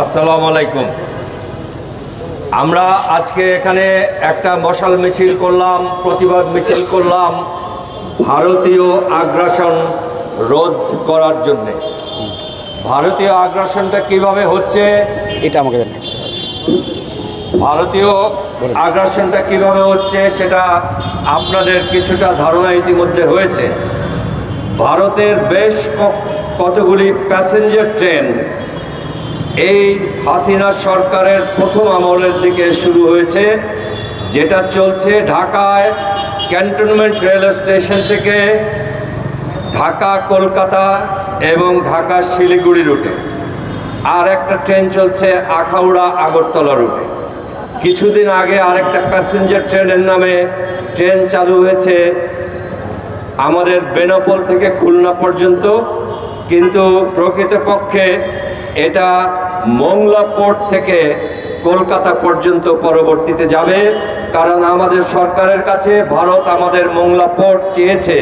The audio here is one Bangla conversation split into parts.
আসসালামু আলাইকুম। আমরা আজকে এখানে একটা মশাল মিছিল করলাম প্রতিবাদ মিছিল করলাম ভারতীয় আগ্রাসন রোধ করার জন্যে। ভারতীয় আগ্রাসনটা কীভাবে হচ্ছে? এটা আমাকে ভারতীয় আগ্রাসনটা কীভাবে হচ্ছে সেটা আপনাদের কিছুটা ধারণা ইতিমধ্যে হয়েছে। ভারতের বেশ কতগুলি প্যাসেঞ্জার ট্রেন এই হাসিনা সরকারের প্রথম আমলের দিকে শুরু হয়েছে, যেটা চলছে ঢাকায় ক্যান্টনমেন্ট রেল স্টেশন থেকে ঢাকা কলকাতা এবং ঢাকা শিলিগুড়ি রুটে। আর একটা ট্রেন চলছে আখাউড়া আগরতলা রুটে। কিছুদিন আগে আরেকটা প্যাসেঞ্জার ট্রেনের নামে ট্রেন চালু হয়েছে আমাদের বেনাপোল থেকে খুলনা পর্যন্ত, কিন্তু প্রকৃতপক্ষে এটা মোংলা পোর্ট থেকে কলকাতা পর্যন্ত পরবর্তীতে যাবে, কারণ আমাদের সরকারের কাছে ভারত আমাদের মোংলা পোর্ট চেয়েছে,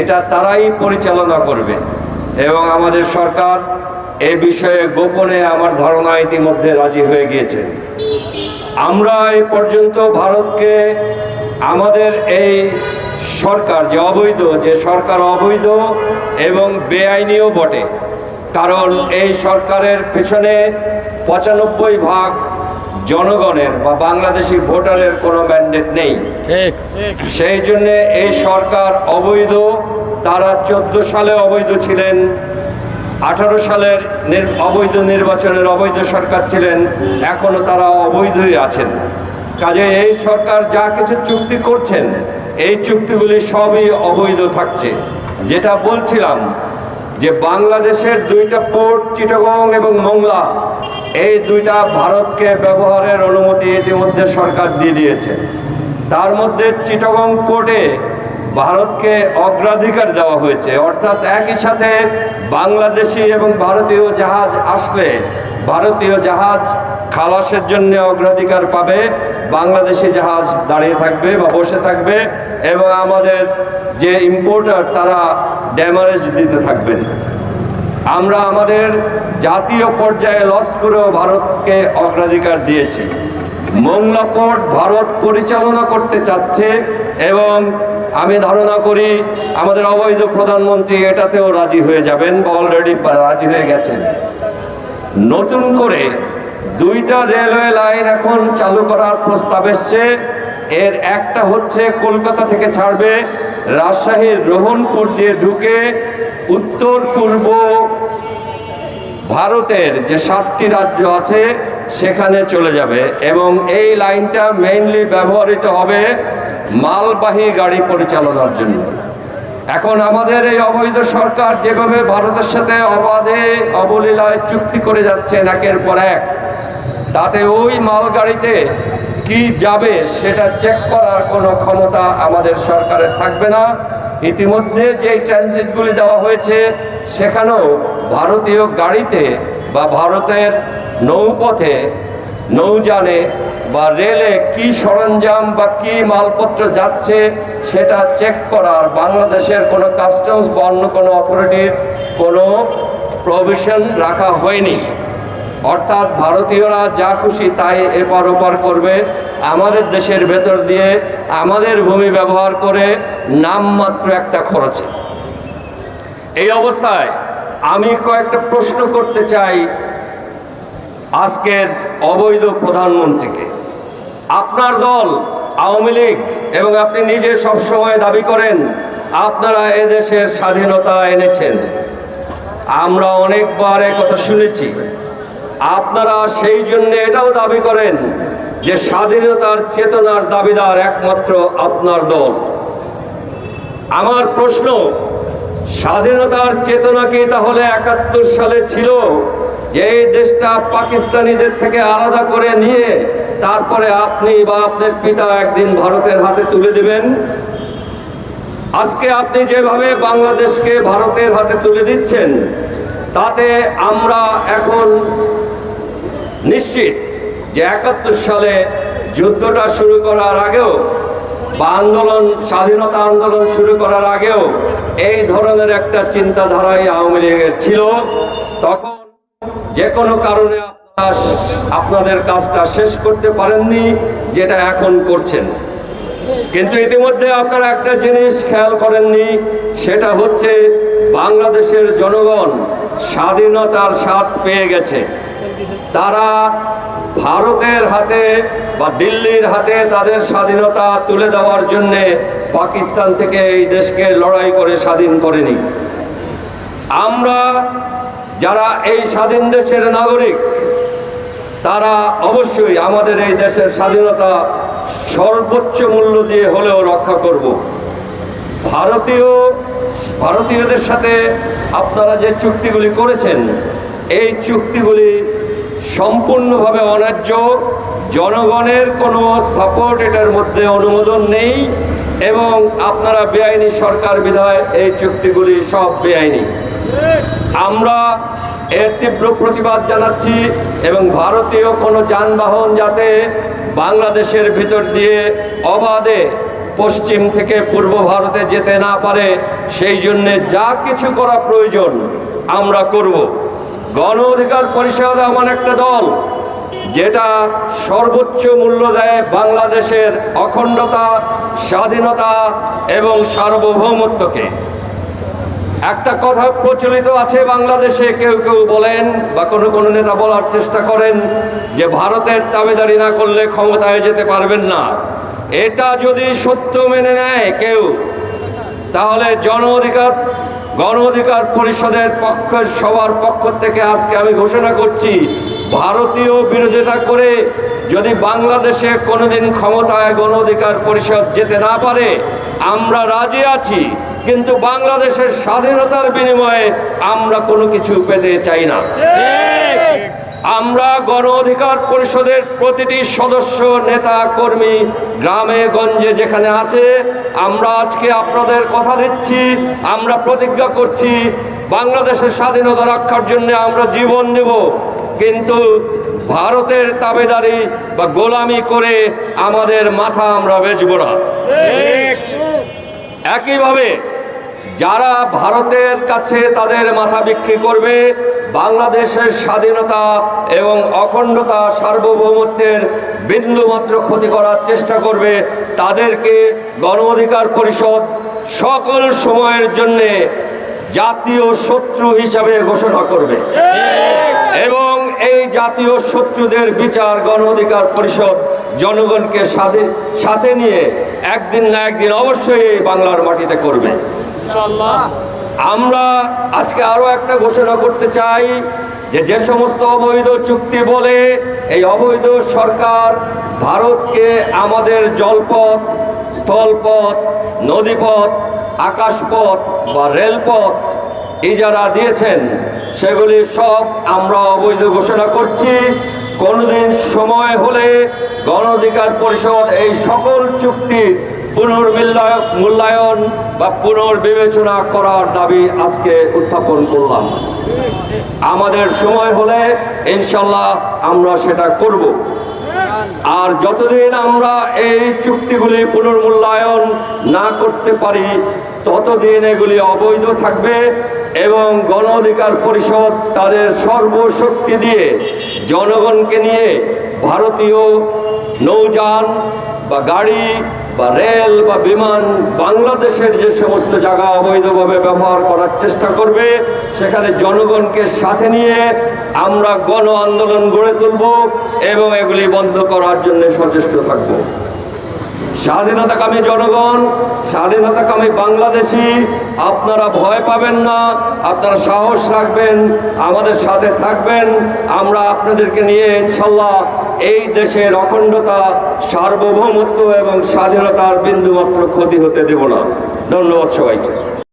এটা তারাই পরিচালনা করবে। এবং আমাদের সরকার এ বিষয়ে গোপনে আমার ধারণা ইতিমধ্যে রাজি হয়ে গিয়েছে। আমরা এ পর্যন্ত ভারতকে আমাদের এই সরকার, যে অবৈধ, যে সরকার অবৈধ এবং বেআইনিও বটে কারণ এই সরকারের পেছনে পঁচানব্বই ভাগ জনগণের বা বাংলাদেশি ভোটারের কোনো ম্যান্ডেট নেই। সেই জন্যে এই সরকার অবৈধ তারা চোদ্দ সালে অবৈধ ছিলেন আঠারো সালের অবৈধ নির্বাচনের অবৈধ সরকার ছিলেন এখনও তারা অবৈধই আছেন। কাজে এই সরকার যা কিছু চুক্তি করছেন এই চুক্তিগুলি সবই অবৈধ থাকছে। যেটা বলছিলাম যে বাংলাদেশের দুইটা পোর্ট, চিটাগং এবং মংলা, এই দুইটা ভারতকে ব্যবহারের অনুমতি ইতিমধ্যে সরকার দিয়ে দিয়েছে। তার মধ্যে চিটাগং পোর্টে ভারতকে অগ্রাধিকার দেওয়া হয়েছে। অর্থাৎ একই সাথে বাংলাদেশি এবং ভারতীয় জাহাজ আসলে ভারতীয় জাহাজ খালাসের জন্য অগ্রাধিকার পাবে। বাংলাদেশি জাহাজ দাঁড়িয়ে থাকবে বা বসে থাকবে এবং আমাদের যে ইম্পোর্টার তারা ড্যামারেজ দিতে থাকবেন। আমরা আমাদের জাতীয় পর্যায়ে লস করেও ভারতকে অগ্রাধিকার দিয়েছি। মোংলা পোর্ট ভারত পরিচালনা করতে চাচ্ছে এবং আমি ধারণা করি আমাদের অবৈধ প্রধানমন্ত্রী এটাতেও রাজি হয়ে যাবেন বা অলরেডি রাজি হয়ে গেছেন। নতুন করে দুইটা রেলওয়ে লাইন এখন চালু করার প্রস্তাব এসছে। এর একটা হচ্ছে কলকাতা থেকে ছাড়বে রাজশাহীর রোহনপুর দিয়ে ঢুকে উত্তর পূর্ব ভারতের যে সাতটি রাজ্য আছে সেখানে চলে যাবে এবং এই লাইনটা মেইনলি ব্যবহৃত হবে মালবাহী গাড়ি পরিচালনার জন্য। এখন আমাদের এই অবৈধ সরকার যেভাবে ভারতের সাথে অবাধে অবলীলায় চুক্তি করে যাচ্ছে একের পর এক তাতে ওই মালগাড়িতে কি যাবে সেটা চেক করার কোনো ক্ষমতা আমাদের সরকারের থাকবে না। ইতিমধ্যে যে ট্রানজিটগুলি দেওয়া হয়েছে, সেখানেও ভারতীয় গাড়িতে বা ভারতের নৌপথে নৌযানে বা রেলে কি সরঞ্জাম বা কি মালপত্র যাচ্ছে সেটা চেক করার বাংলাদেশের কোনো কাস্টমস বা অন্য কোনো অথরিটির কোনো প্রভিশন রাখা হয়নি। অর্থাৎ ভারতীয়রা যা খুশি তাই এপার ওপার করবে, আমাদের দেশের ভেতর দিয়ে আমাদের ভূমি ব্যবহার করে নামমাত্র একটা খরচে এই অবস্থায় আমি কয়েকটা প্রশ্ন করতে চাই আজকের অবৈধ প্রধানমন্ত্রীকে। আপনার দল, আওয়ামী লীগ, এবং আপনি নিজে সবসময় দাবি করেন, আপনারা এদেশের স্বাধীনতা এনেছেন। আমরা অনেকবার কথা শুনেছি। আপনারা সেই জন্য এটাও দাবি করেন যে স্বাধীনতার চেতনার দাবিদার একমাত্র আপনার দল। আমার প্রশ্ন, স্বাধীনতার চেতনা কি তাহলে একাত্তর সালে ছিল যে এই দেশটা পাকিস্তানিদের থেকে আলাদা করে নিয়ে তারপরে আপনি বা আপনার পিতা একদিন ভারতের হাতে তুলে দেবেন? আজকে আপনি যেভাবে বাংলাদেশকে ভারতের হাতে তুলে দিচ্ছেন, তাতে আমরা এখন নিশ্চিত যে একাত্তর সালে যুদ্ধটা শুরু করার আগেও বা আন্দোলন, স্বাধীনতা আন্দোলন শুরু করার আগেও এই ধরনের একটা চিন্তাধারাই আওয়ামী লীগের ছিল। তখন যে কোনো কারণে আপনারা আপনাদের কাজটা শেষ করতে পারেননি, যেটা এখন করছেন। কিন্তু ইতিমধ্যে আপনারা একটা জিনিস খেয়াল করেননি, সেটা হচ্ছে বাংলাদেশের জনগণ স্বাধীনতার স্বাদ পেয়ে গেছে। তারা ভারতের হাতে বা দিল্লির হাতে তাদের স্বাধীনতা তুলে দেওয়ার জন্যে পাকিস্তান থেকে এই দেশকে লড়াই করে স্বাধীন করেনি। আমরা যারা এই স্বাধীন দেশের নাগরিক, তারা অবশ্যই আমাদের এই দেশের স্বাধীনতা সর্বোচ্চ মূল্য দিয়ে হলেও রক্ষা করব। ভারতীয়, ভারতীয়দের সাথে আপনারা যে চুক্তিগুলি করেছেন, এই চুক্তিগুলি সম্পূর্ণভাবে অন্যায্য। জনগণের কোনো সাপোর্ট এটার মধ্যে অনুমোদন নেই এবং আপনারা বেআইনি সরকার বিধায় এই চুক্তিগুলি সব বেআইনি। আমরা এর তীব্র প্রতিবাদ জানাচ্ছি এবং ভারতীয় কোনো যানবাহন যাতে বাংলাদেশের ভিতর দিয়ে অবাধে পশ্চিম থেকে পূর্ব ভারতে যেতে না পারে, সেই জন্যে যা কিছু করা প্রয়োজন আমরা করব। গণ অধিকার পরিষদ এমন একটা দল যেটা সর্বোচ্চ মূল্য দেয় বাংলাদেশের অখণ্ডতা, স্বাধীনতা এবং সার্বভৌমত্বকে। একটা কথা প্রচলিত আছে বাংলাদেশে, কেউ কেউ বলেন বা কোনো কোনো নেতা বলার চেষ্টা করেন যে ভারতের দাবেদারি না করলে ক্ষমতায় যেতে পারবেন না। এটা যদি সত্য মেনে নেয় কেউ, তাহলে জন অধিকার গণ অধিকার পরিষদের পক্ষ সবার পক্ষ থেকে আজকে আমি ঘোষণা করছি, ভারতীয় বিরোধিতা করে যদি বাংলাদেশে কোনোদিন ক্ষমতায় গণ অধিকার পরিষদ যেতে না পারে, আমরা রাজি আছি, কিন্তু বাংলাদেশের স্বাধীনতার বিনিময়ে আমরা কোনো কিছু পেতে চাই না। আমরা গণ অধিকার পরিষদের প্রতিটি সদস্য নেতা কর্মী গ্রামে গঞ্জে যেখানে আছে আমরা আজকে আপনাদের কথা দিচ্ছি আমরা প্রতিজ্ঞা করছি বাংলাদেশের স্বাধীনতা রক্ষার জন্য আমরা জীবন দেব। কিন্তু ভারতের তাবেদারি বা গোলামি করে আমাদের মাথা আমরা বেচব না। একইভাবে যারা ভারতের কাছে তাদের মাথা বিক্রি করবে, বাংলাদেশের স্বাধীনতা এবং অখণ্ডতা সার্বভৌমত্বের বিন্দুমাত্র ক্ষতি করার চেষ্টা করবে, তাদেরকে গণ অধিকার পরিষদ সকল সময়ের জন্যে জাতীয় শত্রু হিসাবে ঘোষণা করবে। এবং এই জাতীয় শত্রুদের বিচার গণ অধিকার পরিষদ জনগণকে সাথে সাথে নিয়ে একদিন না একদিন অবশ্যই বাংলার মাটিতে করবে। আমরা আজকে আরও একটা ঘোষণা করতে চাই যে যে সমস্ত অবৈধ চুক্তি বলে এই অবৈধ সরকার ভারতকে আমাদের জলপথ, স্থলপথ, নদীপথ, আকাশপথ বা রেলপথ ইজারা দিয়েছেন, সেগুলি সব আমরা অবৈধ ঘোষণা করছি। কোনোদিন সময় হলে গণ অধিকার পরিষদ এই সকল চুক্তির পুনর্মূল্যায়ন মূল্যায়ন বা পুনর্বিবেচনা করার দাবি আজকে উত্থাপন করলাম। আমাদের সময় হলে ইনশাল্লাহ আমরা সেটা করব। আর যতদিন আমরা এই চুক্তিগুলি পুনর্মূল্যায়ন না করতে পারি, ততদিন এগুলি অবৈধ থাকবে এবং গণ অধিকার পরিষদ তাদের সর্বশক্তি দিয়ে জনগণকে নিয়ে ভারতীয় নৌযান বা গাড়ি, বা রেল, বা বিমান, বাংলাদেশের যে সমস্ত জায়গা অবৈধভাবে ব্যবহার করার চেষ্টা করবে, সেখানে জনগণকে সাথে নিয়ে আমরা গণ আন্দোলন গড়ে তুলব এবং এগুলি বন্ধ করার জন্য সচেষ্ট থাকব। স্বাধীনতাকামী জনগণ স্বাধীনতাকামী বাংলাদেশি, আপনারা ভয় পাবেন না, আপনারা সাহস রাখবেন, আমাদের সাথে থাকবেন, আমরা আপনাদেরকে নিয়ে ইনশাল্লাহ এই দেশের অখণ্ডতা, সার্বভৌমত্ব এবং স্বাধীনতার বিন্দুমাত্র ক্ষতি হতে দেব না। ধন্যবাদ সবাইকে।